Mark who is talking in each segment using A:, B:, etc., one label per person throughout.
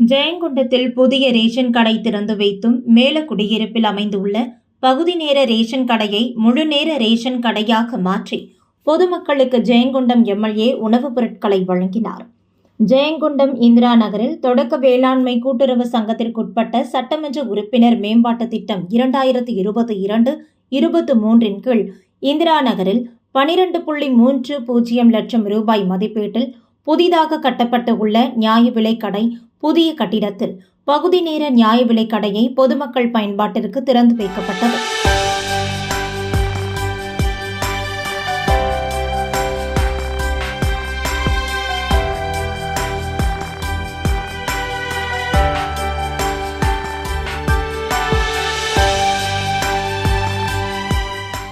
A: ஜெயங்கொண்டத்தில் புதிய ரேஷன் கடை திறந்து வைத்தும் மேல குடியிருப்பில் அமைந்துள்ள பகுதி நேர ரேஷன் கடையை முழு நேர ரேஷன் கடையாக மாற்றி பொதுமக்களுக்கு ஜெயங்கொண்டம் எம்எல்ஏ உணவுப் பொருட்களை வழங்கினார். ஜெயங்கொண்டம் இந்திரா நகரில் தொடக்க வேளாண்மை கூட்டுறவு சங்கத்திற்குட்பட்ட சட்டமன்ற உறுப்பினர் மேம்பாட்டு திட்டம் இரண்டாயிரத்து இருபத்தி இரண்டு இருபத்து மூன்றின் கீழ் இந்திரா நகரில் பனிரெண்டு புள்ளி மூன்று பூஜ்ஜியம் லட்சம் ரூபாய் மதிப்பீட்டில் புதிதாக கட்டப்பட்டு உள்ள நியாய விலைக்கடை புதிய கட்டிடத்தில் பகுதி நேர நியாய விலைக் கடையை பொதுமக்கள் பயன்பாட்டிற்கு திறந்து வைக்கப்பட்டது.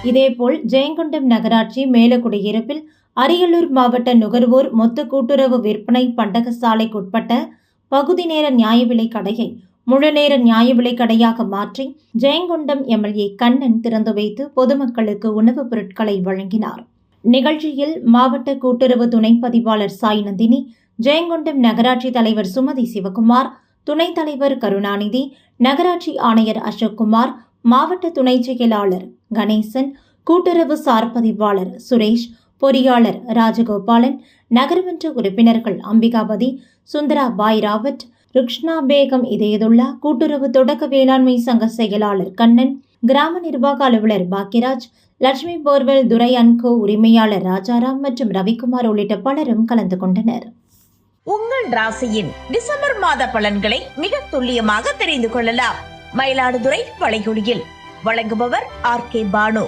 A: இதேபோல் ஜெயங்கொண்டம் நகராட்சி மேலக்குடியிருப்பில் அரியலூர் மாவட்ட நுகர்வோர் மொத்த கூட்டுறவு விற்பனை பண்டகசாலைக்குட்பட்ட பகுதி நேர நியாய விலை கடையை முழுநேர நியாய விலை கடையாக மாற்றி ஜெயங்கொண்டம் எம்எல்ஏ கண்ணன் திறந்து வைத்து பொதுமக்களுக்கு உணவுப் பொருட்களை வழங்கினார். நிகழ்ச்சியில் மாவட்ட கூட்டுறவு துணை பதிவாளர் சாய் நந்தினி ஜெயங்கொண்டம் நகராட்சி தலைவர் சுமதி சிவகுமார் துணைத் தலைவர் கருணாநிதி நகராட்சி ஆணையர் அசோக்குமார் மாவட்ட துணைச் செயலாளர் கணேசன் கூட்டுறவு சார் பதிவாளர் சுரேஷ் பொறியாளர் ராஜகோபாலன் நகர்மன்ற உறுப்பினர்கள் அம்பிகாபதி சுந்தரா பாய் ராவத் ருக்ஷ்னா பேகம் இதயதுல்லா கூட்டுறவு தொடக்க வேளாண்மை சங்க செயலாளர் கண்ணன் கிராம நிர்வாக அலுவலர் Bakkiyaraj Lakshmi borewell Durai and co உரிமையாளர் ராஜாராம் மற்றும் ரவிக்குமார் உள்ளிட்ட பலரும் கலந்து கொண்டனர்.
B: உங்கள் ராசியின் டிசம்பர் மாத பலன்களை மிக துல்லியமாக தெரிந்து கொள்ளலாம். மயிலாடுதுறை வளைகுடியில் வழங்குபவர் ஆர் கே பானு.